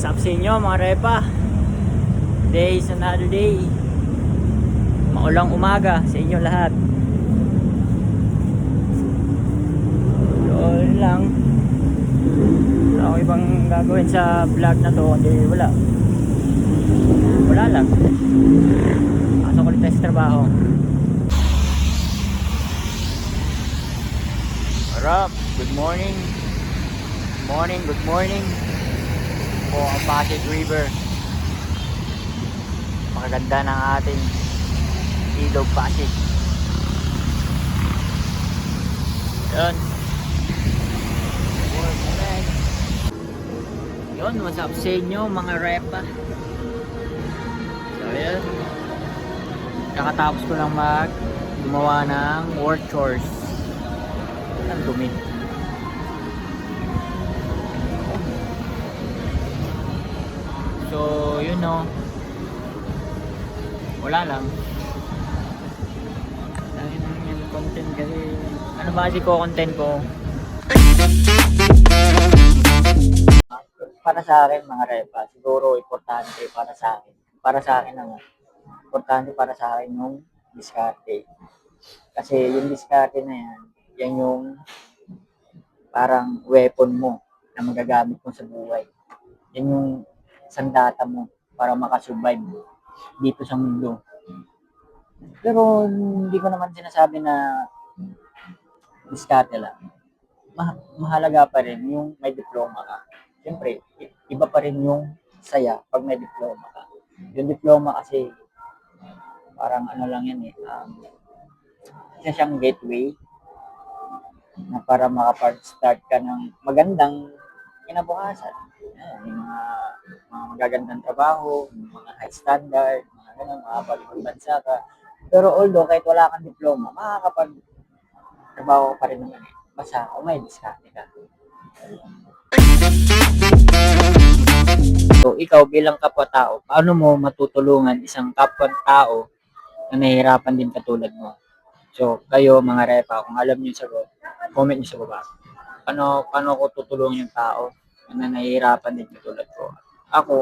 What's up sa inyo mga repa? Today is another day. Maulang umaga sa inyo lahat. So, lang. Wala akong ibang gagawin sa vlog na to. Hindi, wala. Wala lang. Pasok ulit tayo sa trabaho. Harap, good morning. Good morning, good morning. Po ang Pasig River. Makaganda ng ating ilog Pasig. Yun. Yun, what's up sa inyo mga repa? So yun. Kakatapos ko lang mag gumawa ng work chores. Ang dumi. Yun no. Wala lang. Dahil yung content kasi, ano ba kasi ko content ko? Para sa akin mga repa, siguro importante para sa akin. Para sa akin naman. Importante para sa akin yung diskarte. Kasi yung diskarte na yan, yan yung parang weapon mo na magagamit mo sa buhay. Yan yung sandata mo para makasurvive dito sa mundo. Pero hindi ko naman sinasabi na diskarte lang. Ma- mahalaga pa rin yung may diploma ka. Siyempre, iba pa rin yung saya pag may diploma ka. Yung diploma kasi parang ano lang yan eh. Um, isa siyang gateway na para makapag-start ka ng magandang kinabukasan. Ayan, mga, mga magagandang trabaho, mga high standard, mga ganun, makapag bansa ka. Pero although kahit wala kang diploma, makakapag trabaho ka pa rin naman eh. Basta kung may diskarte ka. So, ikaw bilang kapwa-tao, paano mo matutulungan isang kapwa-tao na nahihirapan din katulad mo? So, kayo mga repa, kung alam niyo sagot, comment niyo sa baba. Paano, paano ko tutulungan yung tao na nahihirapan din katulad ko? Ako,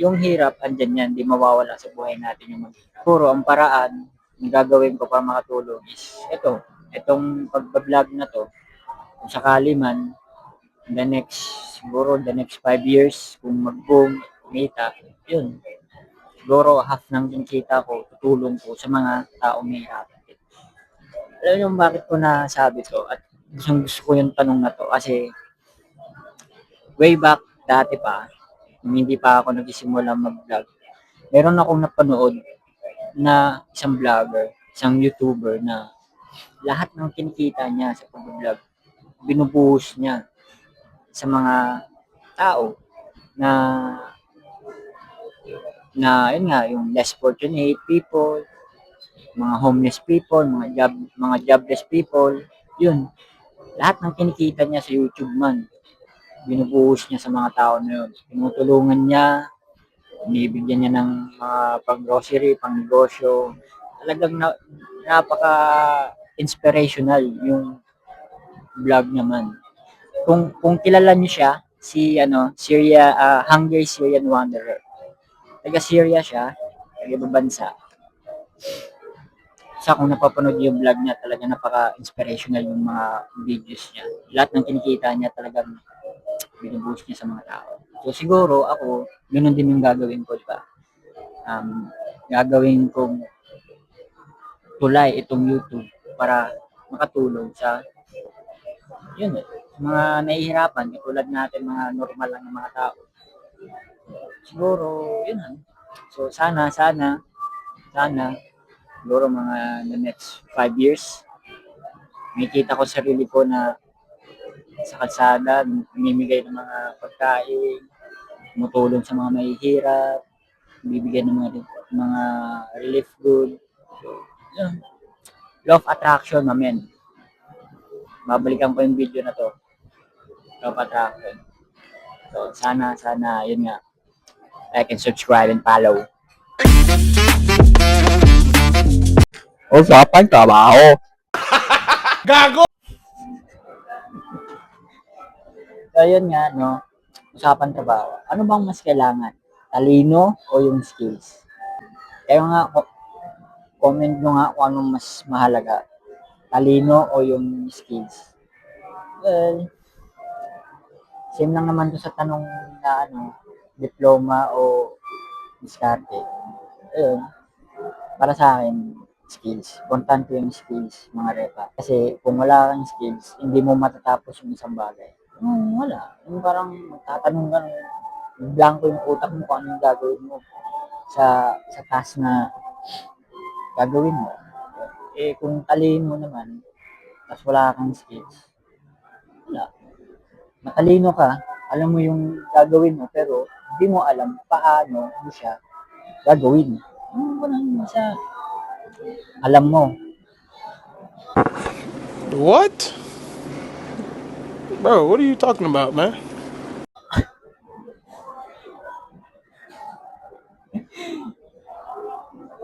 yung hirap, andyan yan, di mawawala sa buhay natin yung maghirap. Puro ang paraan na gagawin ko para makatulong is ito, itong pagbablog na to, kung sakali man, the next, siguro the next five years, kung mag-boom, kumita, yun. Siguro half ng kinikita ko, tutulong ko sa mga taong mahirapan. Alam niyo bakit ko nasabi to? At gustong gusto ko yung tanong na to kasi way back dati pa, nung hindi pa ako nagsisimula mag-vlog, meron akong napanood na isang vlogger, isang YouTuber na lahat ng kinikita niya sa pag-vlog, binubuhos niya sa mga tao na na yun nga yung less fortunate people mga homeless people mga job mga jobless people yun lahat ng kinikita niya sa YouTube man binubuhos niya sa mga tao na yun. Tinutulungan niya binibigyan niya ng mga pang grocery pang negosyo talagang na, napaka inspirational yung vlog naman kung kung kilala niyo siya si ano Syria ah, Hungry Syrian Wanderer. Taga Syria siya taga ibang bansa. Sa kung napapanood yung vlog niya talaga napaka-inspirational yung mga videos niya. Lahat ng kinikita niya talagang binubuhos niya sa mga tao so siguro ako ganun din yung gagawin ko diba um, gagawin kong tulay itong YouTube para makatulong sa yun eh, mga nahihirapan, katulad natin mga normal lang na mga tao. Siguro, yun lang. So, sana, sana, sana, siguro mga the next five years, makikita ko sarili ko na sa kalsada, namimigay ng mga pagkain, tumutulong sa mga mahihirap, bibigyan ng mga, mga relief good. So, yun. Law of attraction, amen babalikan ko yung video na to. Love Attraction. So, sana, sana, yun nga. Like and subscribe and follow. Usapan trabaho. Gago! So, yun nga, no. usapan trabaho, ano bang mas kailangan? Talino o yung skills? Kaya nga, comment nyo nga kung anong mas mahalaga. Talino o yung skills. Well, same lang naman to sa tanong na ano, diploma o diskarte. Ayun, para sa akin, skills. Importante yung skills, mga repa. Kasi kung wala kang skills, hindi mo matatapos yung isang bagay. Hmm, wala. Yung parang tatanong ka, blanco yung utak mo kung anong gagawin mo sa sa task na gagawin mo. Eh, kung talino mo naman, tapos wala kang skills, wala. Matalino ka, alam mo yung gagawin mo, pero hindi mo alam paano mo siya gagawin. Ano ba lang sa alam mo. What? Bro, what are you talking about, man?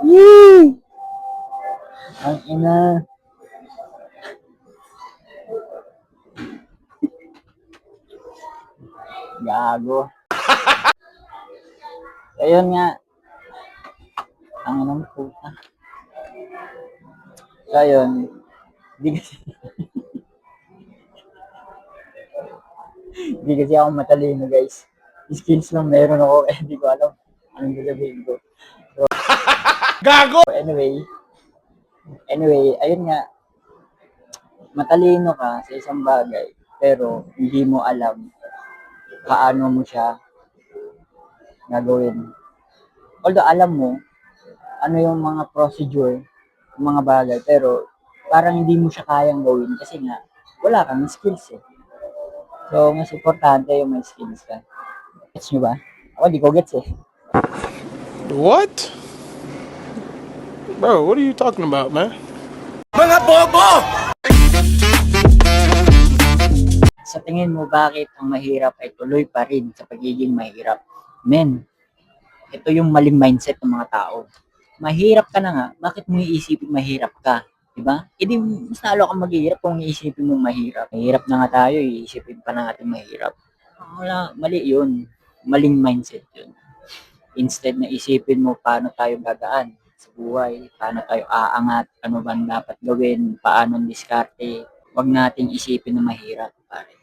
Yee! Ang ina. Gago. Ayun nga. Ang inang puta. So, ayun. Hindi kasi... Hindi kasi ako matalino, guys. Skills lang meron ako, eh, hindi ko alam anong gagawin ko. Gago! So, anyway, anyway, ayun nga, matalino ka sa isang bagay, pero hindi mo alam paano mo siya gagawin. Although alam mo, ano yung mga procedure, yung mga bagay, pero parang hindi mo siya kayang gawin kasi nga, wala kang skills eh. So, mas importante yung may skills ka. Gets nyo ba? Ako, di ko gets eh. What? Bro, what are you talking about, man? sa tingin mo bakit ang mahirap ay tuloy pa rin sa pagiging mahirap? Men, ito yung maling mindset ng mga tao. Mahirap ka na nga, bakit mo iisipin mahirap ka? Diba? E di, mas lalo kang maghihirap kung iisipin mo mahirap. Mahirap na nga tayo, iisipin pa natin mahirap. Wala, mali yun. Maling mindset yun. Instead na isipin mo paano tayo gagaan sa buhay, paano tayo aangat, ano ba dapat gawin, paano ang diskarte, huwag nating isipin na mahirap, pare.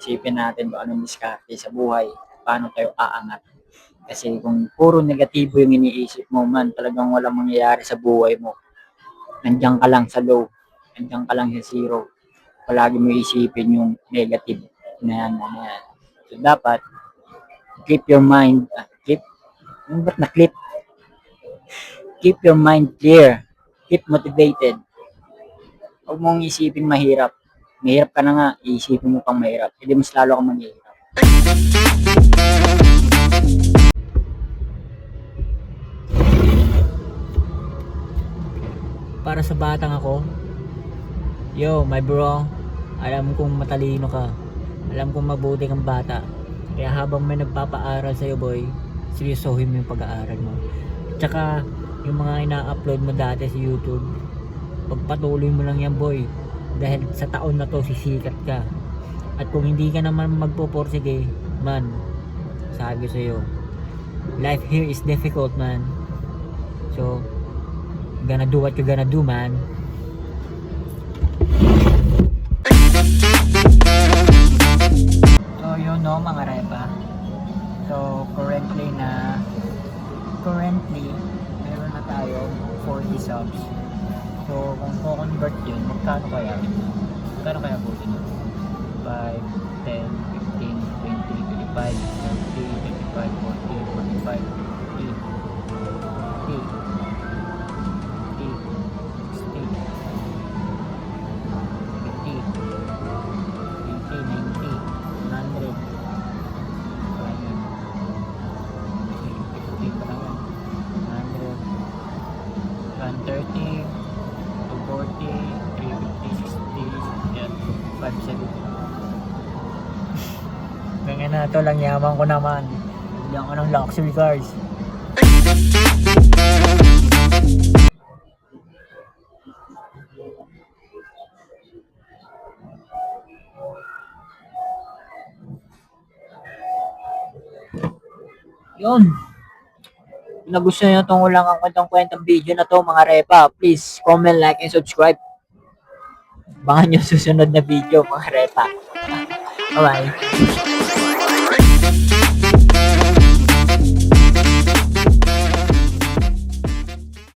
Isipin natin kung anong diskarte sa buhay, paano tayo aangat. Kasi kung puro negatibo yung iniisip mo man, talagang walang mangyayari sa buhay mo. Nandiyan ka lang sa low, nandiyan ka lang sa zero. Palagi mo isipin yung negative na yan, na yan. So, dapat, keep your mind, ah, keep, ano ba't na-clip? Keep your mind clear. Keep motivated. Huwag mong isipin mahirap. Mahirap ka na nga, iisipin mo pang mahirap. Hindi mas lalo kang maghihirap. Para sa batang ako, yo, my bro, alam kong matalino ka. Alam kong mabuti kang bata. Kaya habang may nagpapaaral sa'yo, boy, seryosohin mo yung pag-aaral mo. Tsaka, yung mga ina-upload mo dati sa YouTube, pagpatuloy mo lang yan, boy. Dahil sa taon na to, sisikat ka. At kung hindi ka naman magpuporsige, man, sabi sa'yo, life here is difficult, man. So, gonna do what you gonna do, man. So, yun no, mga repa. So, currently na, currently, meron na tayo 40 subs. So, kung ko-convert yun, magkano kaya? Magkano kaya po yun? 5, 10, 15, 20, 25, 30, 35, 40, 45, Ganyan na to lang yaman ko naman. Bigyan ko ng luxury cars. Yun. Nagustuhan nyo itong ulang ang kwentong-kwentong video na to mga repa, please comment, like, and subscribe. Abangan nyo susunod na video mga repa. Bye-bye.